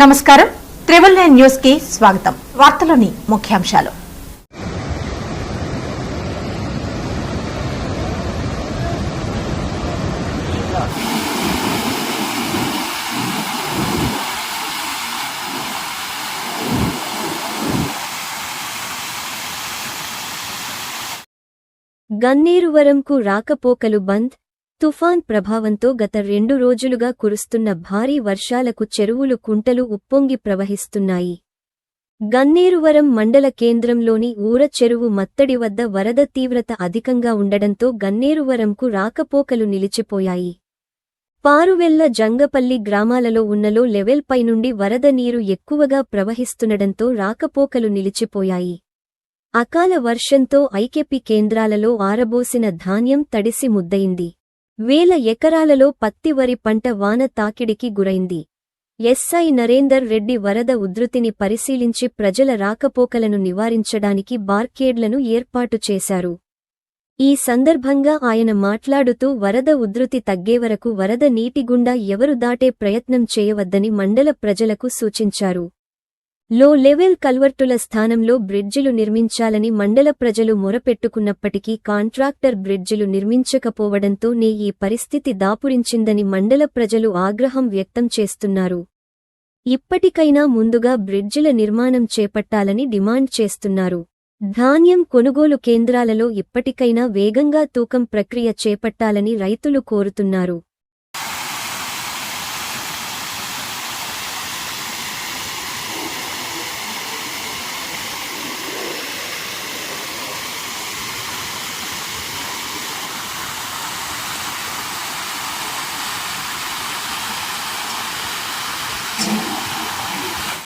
నమస్కారం. Triple nine న్యూస్కి స్వాగతం. వార్తలోని ముఖ్యాంశాలు. గన్నేరువరంకు రాకపోకలు బంద్ తుఫాన్ ప్రభావంతో గత రెండు రోజులుగా కురుస్తున్న భారీ వర్షాలకు చెరువులు కుంటలు ఉప్పొంగి ప్రవహిస్తున్నాయి. గన్నేరువరం మండల కేంద్రంలోని ఊర చెరువు మత్తడి వద్ద వరద తీవ్రత అధికంగా ఉండడంతో గన్నేరువరంకు రాకపోకలు నిలిచిపోయాయి. పారువెల్ల జంగపల్లి గ్రామాలలో ఉన్నలో లెవెల్ పై నుండి వరద నీరు ఎక్కువగా ప్రవహిస్తుండడంతో రాకపోకలు నిలిచిపోయాయి. అకాల వర్షంతో ఐకెపి కేంద్రాలలో ఆరబోసిన ధాన్యం తడిసి ముద్దయింది. వేల ఎకరాలలో పత్తి వరి పంట వాన తాకిడికి గురైంది. ఎస్ఐ నరేందర్ రెడ్డి వరద ఉధృతిని పరిశీలించి ప్రజల రాకపోకలను నివారించడానికి బార్కేడ్లను ఏర్పాటు చేశారు. ఈ సందర్భంగా ఆయన మాట్లాడుతూ వరద ఉధృతి తగ్గేవరకు వరద నీటిగుండా ఎవరు దాటే ప్రయత్నం చేయవద్దని మండల ప్రజలకు సూచించారు. లో లెవెల్ కల్వర్టుల స్థానంలో బ్రిడ్జిలు నిర్మించాలని మండల ప్రజలు మొరపెట్టుకున్నప్పటికీ కాంట్రాక్టర్ బ్రిడ్జిలు నిర్మించకపోవడంతో నే ఈ పరిస్థితి దాపురించిందని మండల ప్రజలు ఆగ్రహం వ్యక్తం చేస్తున్నారు. ఇప్పటికైనా ముందుగా బ్రిడ్జిల నిర్మాణం చేపట్టాలని డిమాండ్ చేస్తున్నారు. ధాన్యం కొనుగోలు కేంద్రాలలో ఇప్పటికైనా వేగంగా తూకం ప్రక్రియ చేపట్టాలని రైతులు కోరుతున్నారు.